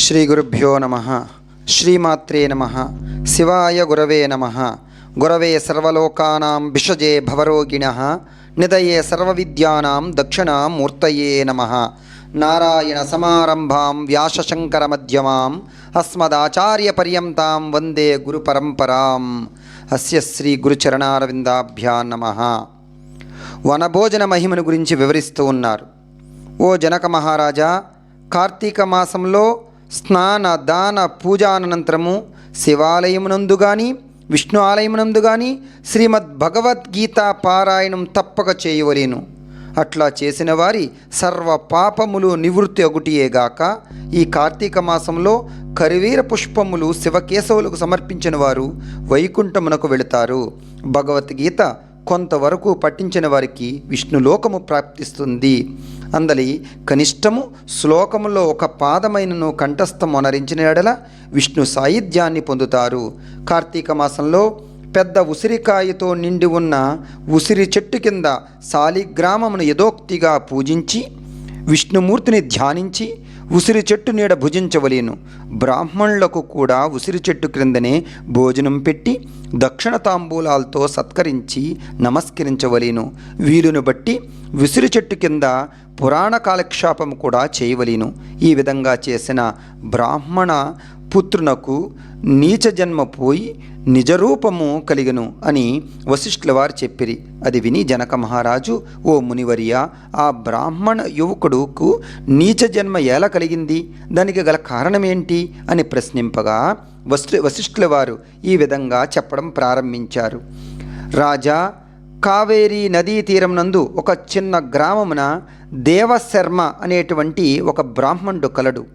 శ్రీ గురుభ్యో నమ శ్రీమాత్రే నమ శివాయ గురవే నమ గురవే సర్వలోకానాం విషజే భవరోగిణ నిదయే సర్వవిద్యానాం దక్షిణామూర్తయే నమ. నారాయణ సమారంభాం వ్యాసశంకర మధ్యమాం అస్మదాచార్యపర్యంతాం వందే గురు పరంపరాం అస్య శ్రీ గురుచరణారవిందాభ్యా నమ. వనభోజన మహిమను గురించి వివరిస్తూ ఉన్నారు. ఓ జనక మహారాజా కార్తీక మాసంలో స్నాన దాన పూజానంతరము శివాలయమునందు కానీ విష్ణు ఆలయమునందు కానీ శ్రీమద్ భగవద్గీత పారాయణం తప్పక చేయవలేను. అట్లా చేసిన వారి సర్వ పాపములు నివృత్తి ఒకటియేగాక ఈ కార్తీక మాసంలో కరివీర పుష్పములు శివకేశవులకు సమర్పించిన వారు వైకుంఠమునకు వెళతారు. భగవద్గీత కొంతవరకు పఠించిన వారికి విష్ణులోకము ప్రాప్తిస్తుంది. అందలి కనిష్టము శ్లోకములో ఒక పాదమైనను కంఠస్థం అనరించిన ఎడల విష్ణు సాయిధ్యాన్ని పొందుతారు. కార్తీక మాసంలో పెద్ద ఉసిరికాయతో నిండి ఉన్న ఉసిరి చెట్టు కింద శాలిగ్రామమును యథోక్తిగా పూజించి విష్ణుమూర్తిని ధ్యానించి ఉసిరి చెట్టు నీడ భుజించవలేను. బ్రాహ్మణులకు కూడా ఉసిరి చెట్టు క్రిందనే భోజనం పెట్టి దక్షిణ తాంబూలాలతో సత్కరించి నమస్కరించవలేను. వీలును బట్టి ఉసిరి చెట్టు కింద పురాణ కాలక్షేపం కూడా చేయవలేను. ఈ విధంగా చేసిన బ్రాహ్మణ పుత్రునకు నీచ జన్మ పోయి నిజరూపము కలిగను అని వశిష్ఠుల వారు చెప్పిరి. అది విని జనక మహారాజు ఓ మునివర్య ఆ బ్రాహ్మణ యువకుడుకు నీచ జన్మ ఎలా కలిగింది? దానికి గల కారణమేంటి? అని ప్రశ్నింపగా వశి వశిష్ఠుల వారు ఈ విధంగా చెప్పడం ప్రారంభించారు. రాజా కావేరీ నదీ తీరం నందు ఒక చిన్న గ్రామమున దేవశర్మ అనేటువంటి ఒక బ్రాహ్మణుడు కలడు.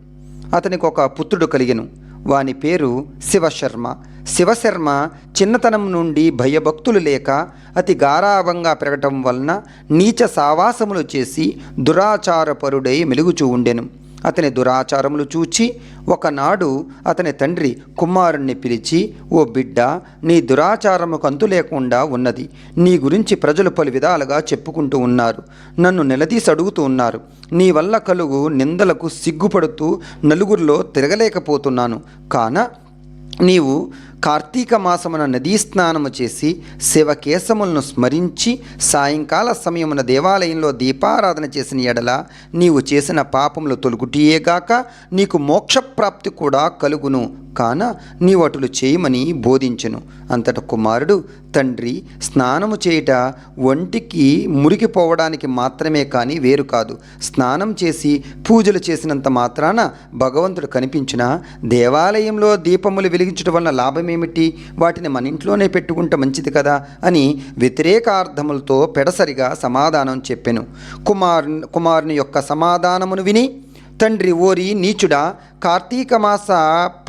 అతనికి ఒక పుత్రుడు కలిగెను. వాని పేరు శివశర్మ. శివశర్మ చిన్నతనం నుండి భయభక్తులు లేక అతి గారాభంగా పెరగటం వలన నీచ సావాసములు చేసి దురాచారపరుడై మెలుగుచూ ఉండెను. అతని దురాచారములు చూచి ఒకనాడు అతని తండ్రి కుమారుణ్ణి పిలిచి ఓ బిడ్డ నీ దురాచారముకు అంతు లేకుండా ఉన్నది. నీ గురించి ప్రజలు పలు విధాలుగా చెప్పుకుంటూ ఉన్నారు. నన్ను నిలదీసి అడుగుతూ ఉన్నారు. నీ వల్ల కలుగు నిందలకు సిగ్గుపడుతూ నలుగురిలో తిరగలేకపోతున్నాను. కాన నీవు కార్తీక మాసమున నదీ స్నానము చేసి శివకేశములను స్మరించి సాయంకాల సమయమున దేవాలయంలో దీపారాధన చేసిన ఎడల నీవు చేసిన పాపములు తొలుగుటియేగాక నీకు మోక్షప్రాప్తి కూడా కలుగును. కాన నీవటులు అటులు చేయమని బోధించెను. అంతట కుమారుడు తండ్రి స్నానము చేయుట ఒంటికి మురికిపోవడానికి మాత్రమే కానీ వేరు కాదు. స్నానం చేసి పూజలు చేసినంత మాత్రాన భగవంతుడు కనిపించిన? దేవాలయంలో దీపములు వెలిగించడం వలన లాభమేమిటి? వాటిని మన ఇంట్లోనే పెట్టుకుంటే మంచిది కదా? అని వ్యతిరేకార్థములతో పెడసరిగా సమాధానం చెప్పెను. కుమారు కుమారుని యొక్క సమాధానమును విని తండ్రి ఓరి నీచుడా కార్తీక మాస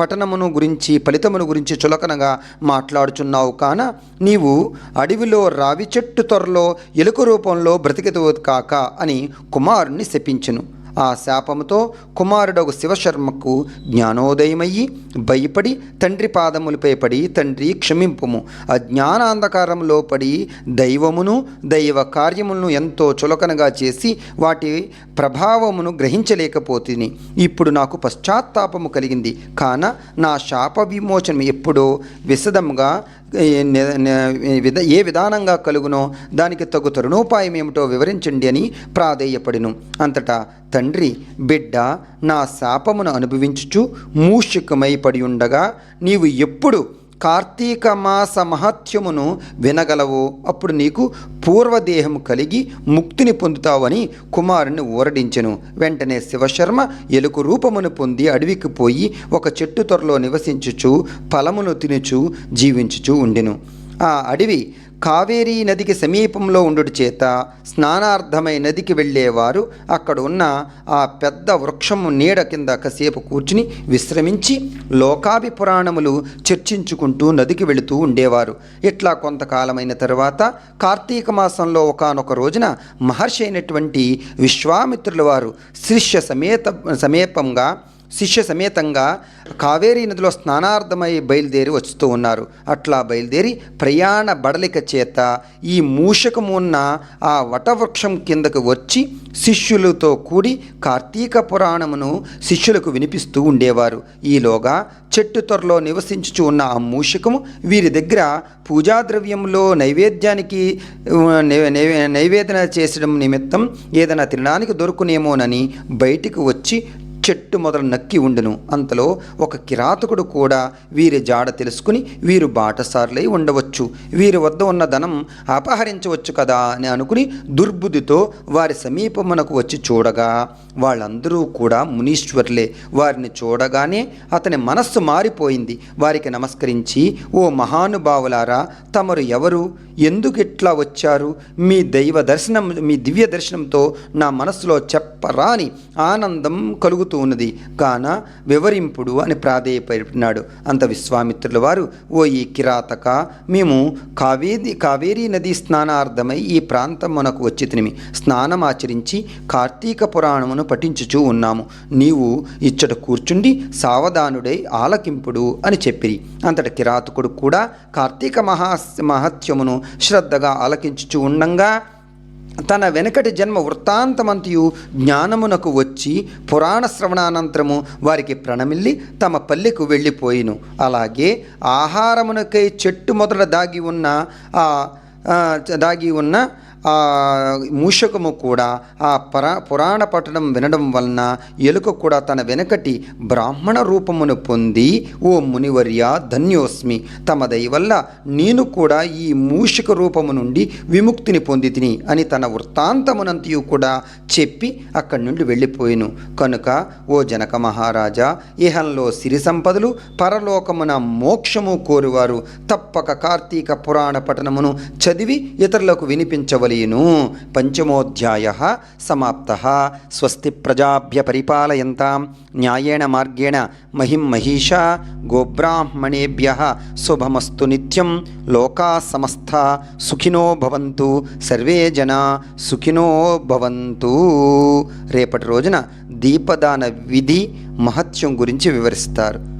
పఠనమును గురించి ఫలితమును గురించి చులకనగా మాట్లాడుచున్నావు కాన నీవు అడవిలో రావి చెట్టు త్వరలో ఎలుక రూపంలో బ్రతికితవు కాక అని కుమారుణ్ణి శపించును. ఆ శాపముతో కుమారుడగు శివశర్మకు జ్ఞానోదయమయ్యి భయపడి తండ్రి పాదములపై పడి తండ్రి క్షమింపుము. అజ్ఞానాంధకారంలో పడి దైవమును దైవ కార్యములను ఎంతో చులకనగా చేసి వాటి ప్రభావమును గ్రహించలేకపోతుని. ఇప్పుడు నాకు పశ్చాత్తాపము కలిగింది. కాన నా శాప విమోచనం ఎప్పుడో విశదముగా ఏ విధానంగా కలుగునో దానికి తగు తరుణోపాయం ఏమిటో వివరించండి అని ప్రాధేయపడిను. అంతటా తండ్రి బిడ్డ నా శాపమును అనుభవించుచు మూషికమై పడి ఉండగా నీవు ఎప్పుడు కార్తీక మాస మహత్యమును వినగలవు. అప్పుడు నీకు పూర్వదేహము కలిగి ముక్తిని పొందుతావని కుమారుని ఊరడించెను. వెంటనే శివశర్మ ఎలుకు రూపమును పొంది అడవికి పోయి ఒక చెట్టు త్వరలో నివసించుచు ఫలమును తినుచు జీవించుచు ఉండెను. ఆ అడవి కావేరీ నదికి సమీపంలో ఉండుట చేత స్నానార్థమై నదికి వెళ్ళేవారు. అక్కడ ఉన్న ఆ పెద్ద వృక్షము నీడ కింద కాసేపు కూర్చుని విశ్రమించి లోకాభి పురాణములు చర్చించుకుంటూ నదికి వెళుతూ ఉండేవారు. ఇట్లా కొంతకాలమైన తరువాత కార్తీక మాసంలో ఒకనొక రోజున మహర్షి అయినటువంటి విశ్వామిత్రుల వారు శిష్య సమేత సమీపంగా శిష్య సమేతంగా కావేరీ నదిలో స్నానార్థమై బయలుదేరి వస్తూ ఉన్నారు. అట్లా బయలుదేరి ప్రయాణ బడలిక చేత ఈ మూషకము ఉన్న ఆ వటవృక్షం కిందకు వచ్చి శిష్యులతో కూడి కార్తీక పురాణమును శిష్యులకు వినిపిస్తూ ఉండేవారు. ఈలోగా చెట్టు త్వరలో నివసించుచు ఉన్న ఆ మూషకము వీరి దగ్గర పూజా ద్రవ్యంలో నైవేద్యానికి నైవేదన చేసడం నిమిత్తం ఏదైనా తినడానికి దొరుకునేమోనని బయటికి వచ్చి చెట్టు మొదలు నక్కి ఉండును. అంతలో ఒక కిరాతకుడు కూడా వీరి జాడ తెలుసుకుని వీరు బాటసారులై ఉండవచ్చు. వీరి వద్ద ఉన్న ధనం అపహరించవచ్చు కదా అని అనుకుని దుర్బుద్ధితో వారి సమీపమునకు వచ్చి చూడగా వాళ్ళందరూ కూడా మునీశ్వర్లే. వారిని చూడగానే అతని మనస్సు మారిపోయింది. వారికి నమస్కరించి ఓ మహానుభావులారా తమరు ఎవరు? ఎందుకు ఇట్లా వచ్చారు? మీ దైవ దర్శనం మీ దివ్య దర్శనంతో నా మనస్సులో రాని ఆనందం కలుగుతూ ఉన్నది కాన వివరింపుడు అని ప్రాధేయపడినాడు. అంత విశ్వామిత్రుల వారు ఓ ఈ కిరాతక మేము కావేరి కావేరీ నది స్నానార్థమై ఈ ప్రాంతం మనకు వచ్చి తినిమి స్నానమాచరించి కార్తీక పురాణమును పఠించుచూ ఉన్నాము. నీవు ఇచ్చట కూర్చుండి సావధానుడై ఆలకింపుడు అని చెప్పిరి. అంతట కిరాతకుడు కూడా కార్తీక మహా మహత్యమును శ్రద్ధగా ఆలకించుచూ ఉండంగా తన వెనకటి జన్మ వృత్తాంతమంతయు జ్ఞానమునకు వచ్చి పురాణ శ్రవణానంతరము వారికి ప్రణమిల్లి తమ పల్లెకు వెళ్ళిపోయిను. అలాగే ఆహారమునకై చెట్టు మొదట దాగి ఉన్న ఆ దాగి ఉన్న మూషకము కూడా ఆ పరా పురాణ పఠనం వినడం వలన ఎలుక కూడా తన వెనకటి బ్రాహ్మణ రూపమును పొంది ఓ మునివర్య ధన్యోస్మి తమ దయ వల్ల నేను కూడా ఈ మూషిక రూపము నుండి విముక్తిని పొంది తిని అని తన వృత్తాంతమునంతయు కూడా చెప్పి అక్కడి నుండి వెళ్ళిపోయాను. కనుక ఓ జనక మహారాజా ఇహంలో సిరి సంపదలు పరలోకమున మోక్షము కోరువారు. తప్పక కార్తీక పురాణ పఠనమును చదివి ఇతరులకు వినిపించవలి వినిపించవలేను పంచమోధ్యాయ సమాప్త. స్వస్తి ప్రజాభ్య పరిపాలయంతాం. న్యాయేణ మార్గేణ మహిం మహిషా గోబ్రాహ్మణేభ్య. శుభమస్తు నిత్యం లోకా సమస్త సుఖినో భవంతు. సర్వే జనా సుఖినో భవంతు. రేపటి రోజున దీపదాన విధి మహత్యం గురించి వివరిస్తారు.